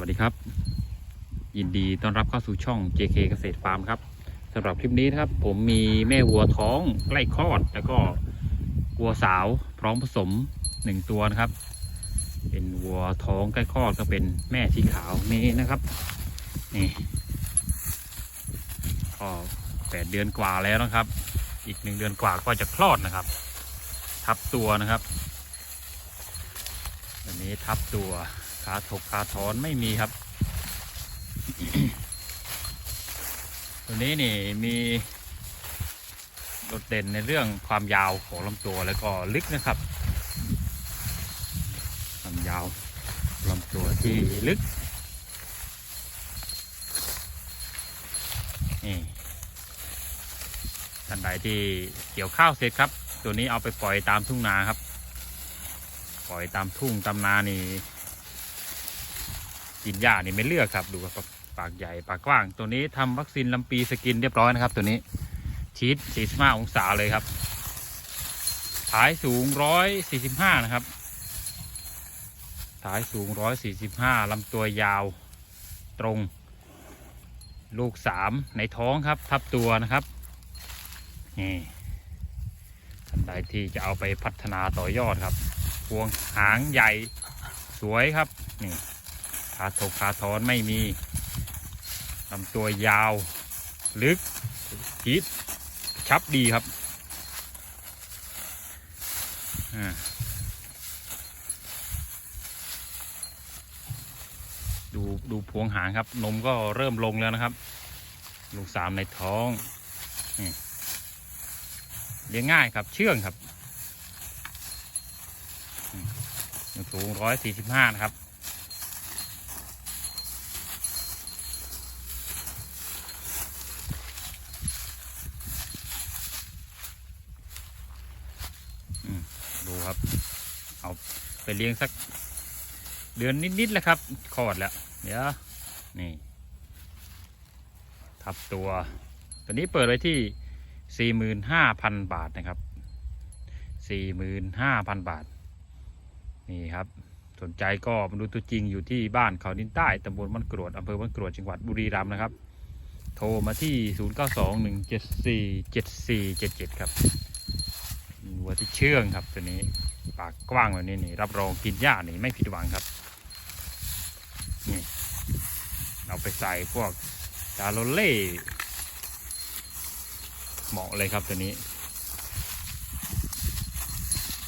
วัสดีครับ ยินดีต้อนรับเข้าสู่ช่อง JK เกษตรฟาร์มครับสำหรับคลิปนี้นะครับ ผมมีแม่วัวท้องใกล้คลอด แล้วก็วัวสาวพร้อมผสมหนึ่งตัวนะครับ เป็นวัวท้องใกล้คลอดก็เป็นแม่สีขาวนี้นะครับนี่ก็แปดเดือนกว่าแล้วนะครับ อีกหนึ่งเดือนกว่าก็จะคลอดนะครับ ทับตัวนะครับอันนี้ทับตัว ขาถกขาถอนไม่มีครับ ตัวนี้นี่มีโดดเด่นในเรื่องความยาวของลำตัวแล้วก็ลึกนะครับความยาวลำตัวที่ลึกนี่ท่านใดที่เกี่ยวข้าวเสร็จครับ ตัวนี้เอาไปปล่อยตามทุ่งนาครับ ปล่อยตามทุ่งตามนานี่ กินหญ้านี่ไม่เลือกครับดูครับปากใหญ่ปากกว้าง ตัวนี้ทำวัคซีนลำปีสกินเรียบร้อยนะครับ ตัวนี้ชีส45 องศาเลยครับถ่ายสูง 145 นะครับถ่ายสูง 145ลำตัวยาวตรง ลูก 3 ในท้องครับ ทับตัวนะครับ นี่ท่านใดที่จะเอาไปพัฒนาต่อยอดครับพวงหางใหญ่สวยครับ นี่ ขาถกขาถอนไม่มีลำตัวยาว ลึกฮิตชับดีครับดูดูพวงหางครับ นมก็เริ่มลงแล้วนะครับ ลูกสามในท้องเลี้ยงง่ายครับ เชื่องครับสูงร้อยสี่สิบห้านะครับ ดูครับ เอา ไปเลี้ยงสักเดือนนิดๆแล้วครับคลอดแล้ว เดี๋ยวนี่ ทับตัว ตัวนี้เปิดไว้ที่สี่หมื่นห้าพันบาทนะครับสี่หมื่นห้าพันบาท นี่ครับ สนใจก็มาดูตัวจริงอยู่ที่บ้านเขาดินใต้ตำบลบ้านกรวดอำเภอบ้านกรวดจังหวัดบุรีรัมย์นะครับ โทรมาที่ 0921747477 ครับวัวที่เชื่องครับตัวนี้ ปากกว้างแบบนี้นี่ รับรองกินหญ้านี่ไม่ผิดหวังครับ นี่ เอาไปใส่พวกจาโรเล่เหมาะเลยครับตัวนี้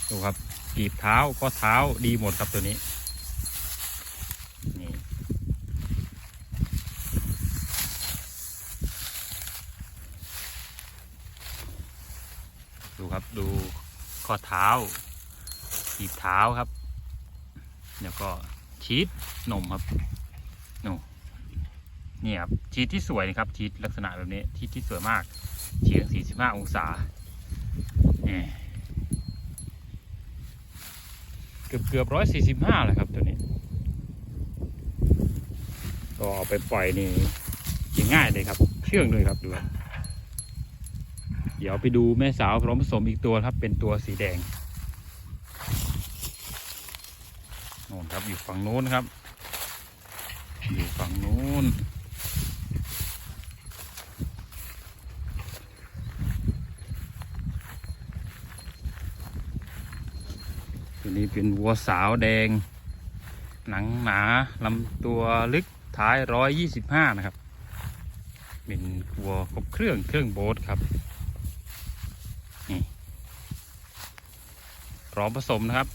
ดูครับกีบเท้าก็เท้าดีหมดครับตัวนี้นี่ดูครับดูข้อเท้า กีบเท้าครับ แล้วก็ชีสนมครับนูนี่ครับชีสที่สวยนะครับชีสลักษณะแบบนี้ชีสที่สวยมากเฉียง45องศานี่เกือบเกือบร้อยสี่สิบห้าแหละครับตัวนี้ ก็เอาไปปล่อยนี่ง่ายเลยครับ เชื่องเลยครับดูครับเดี๋ยวไปดูแม่สาวพร้อมผสมอีกตัวครับเป็นตัวสีแดงโน่นครับอยู่ฝั่งนู้นครับ อยู่ฝั่งนู้นตัวนี้เป็นวัวสาวแดง หนังหนาลำตัวลึกท้ายร้อยยี่สิบห้านะครับ เป็นวัวครบเครื่องเครื่องโบ๊ทครับนี่พร้อมผสมนะครับ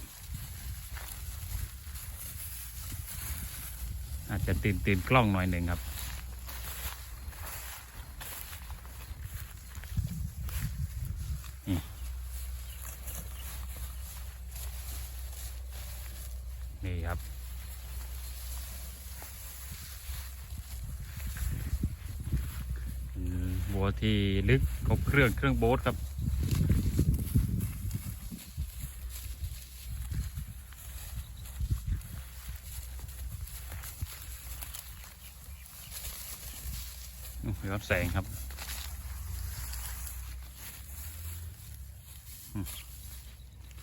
อาจจะตื่นตื่นกล้องหน่อยหนึ่งครับ นี่ครับ วัวที่ลึกครบเครื่องเครื่องโบ๊ทครับ โอ้โหย้อนแสงครับ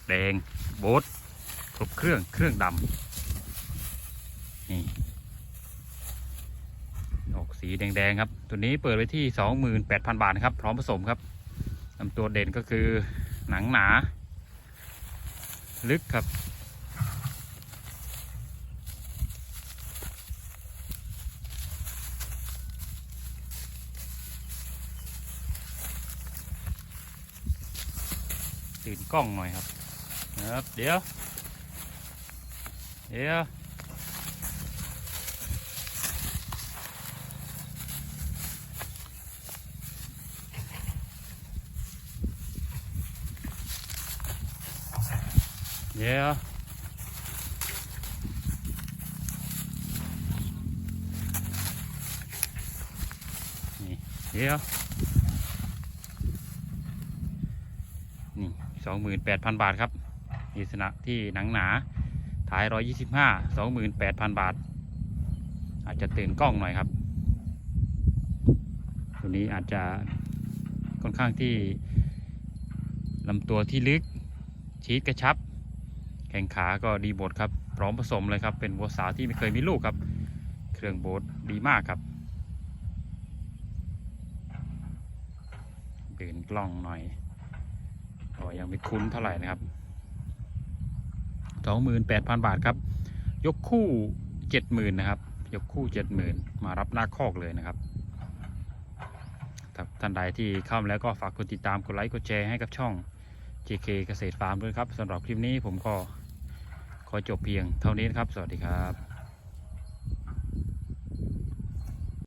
แดงโบ๊ทครบเครื่องเครื่องดำนี่ออกสีแดงๆครับ ตัวนี้เปิดไว้ที่ 28,000 บาทครับ พร้อมผสมครับลำตัวเด่นก็คือหนังหนา ลึกครับ ตื่นกล้องหน่อยครับนะครับ เดี๋ยว เดี๋ยวเดี๋ยวนี่เดี๋ยว 28,000 บาทครับลักษณะที่หนังหนาท้าย 125 28,000 บาท อาจจะตื่นกล้องหน่อยครับตัวนี้อาจจะค่อนข้างที่ลำตัวที่ลึกชีดกระชับ แข่งขาก็ดีบทครับ พร้อมผสมเลยครับ เป็นวัวสาวที่ไม่เคยมีลูกครับ เครื่องโบดดีมากครับเดินกล้องหน่อย ก็ยังไม่คุ้นเท่าไหร่นะครับสองหมื่นแปดพันบาทครับ ยกคู่เจ็ดหมื่นนะครับ ยกคู่เจ็ดหมื่นมารับหน้าคอกเลยนะครับท่านใดที่เข้ามาแล้วก็ฝากกดติดตามกดไลค์กดแชร์ให้กับช่อง JK เกษตรฟาร์มด้วยครับสำหรับคลิปนี้ผมก็ขอจบเพียงเท่านี้นครับ สวัสดีครับ